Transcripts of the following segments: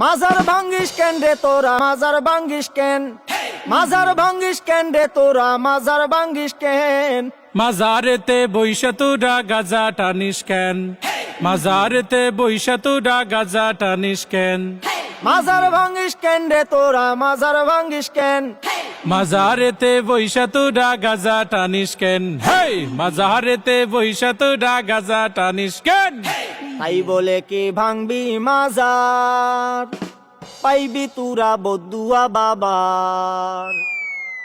মাজার ভাঙ্গিস কেন রে তোরা? মাজার ভাঙ্গিস কেন? মাজার ভাঙ্গিস কেন রে তোরা? মাজার ভাঙ্গিস কেন? মাজারেতে বৈশা তুরা গাজা টানিস কেন? মাজারেতে বৈশা তুরা গাজা টানিস কেন? মাজার ভাঙ্গিস কেন রে তোরা? মাজার ভাঙ্গিস কেন? মাজারেতে বৈশা তুরা গাজা টানিস কেন? হেই মাজারেতে বৈশা তুরা গাজা টানিস কেন? তাই বলে কে ভাঙবি মাজার? পাইবি তুরা বদুয়া বাবার।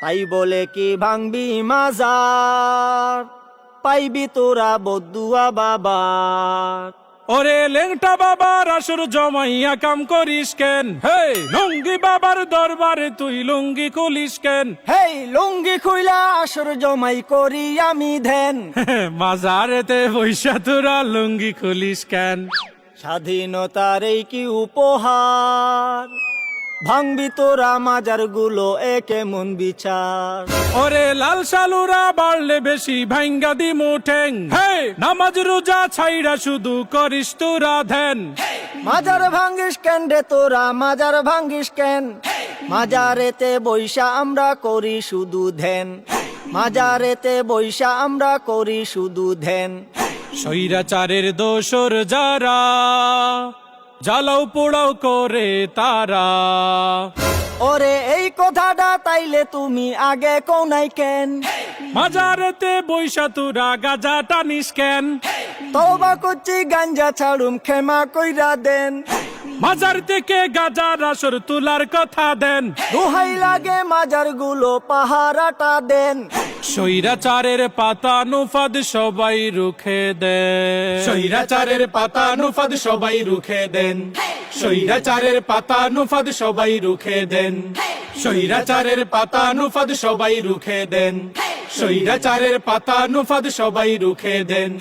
তাই বলে কে ভাঙবি মাজার? পাইবি তোরা বদুয়া বাবার। ওরে লেংটা বাবার আসর জমাইয়া কাম করিস কেন? হেই লুঙ্গি বাবার দরবারে তুই লুঙ্গি খুলিস কেন? হেই লুঙ্গি খুইলা আসর জমাই করি আমি ধ্যান। মাজারেতে বৈশা তোরা লুঙ্গি খুলিস কেন? স্বাধীনতার এই কি উপহার? ভাঙবি তোরা মাজারগুলো একে মন বিচার? ওরে লাল সালুরা বাড়লে বেশি ভাঙ্গা দি মুঠেং নামাজ রোজা ছাইরা শুধু করিস তোরা ধ্যান। মাজার ভাঙ্গিস কেন রে তোরা? মাজার ভাঙ্গিস কেন? মাজারেতে বৈশা আমরা করি শুধু ধ্যান। মাজারেতে বৈশা আমরা করি শুধু ধ্যান। স্বৈরাচারের দোসর যারা জ্বালাও পোড়াও করে তারা। ওরে এই কথাটা তাইলে তুমি আগে কোনাই কেন? মাজারেতে বৈশা তোরা গাজা টানিস কেন? তবা করছি গাঞ্জা ছাড়ুম ক্ষমা কইরা দেন। মাজার থেকে গাজার আসর তুলার কথা দেন। দোহাই লাগে মাজারগুলো পাহারাটা দেন। স্বৈরাচারের পাতা নুফাদ সবাই রুখে দেন। স্বৈরাচারের পাতা নুফাদ সবাই রুখে দেন। স্বৈরাচারের পাতা নুফাদ সবাই রুখে দেন। স্বৈরাচারের পাতা নুফাদ সবাই রুখে দেন। স্বৈরাচারের পাতা নুফাদ সবাই রুখে দেন।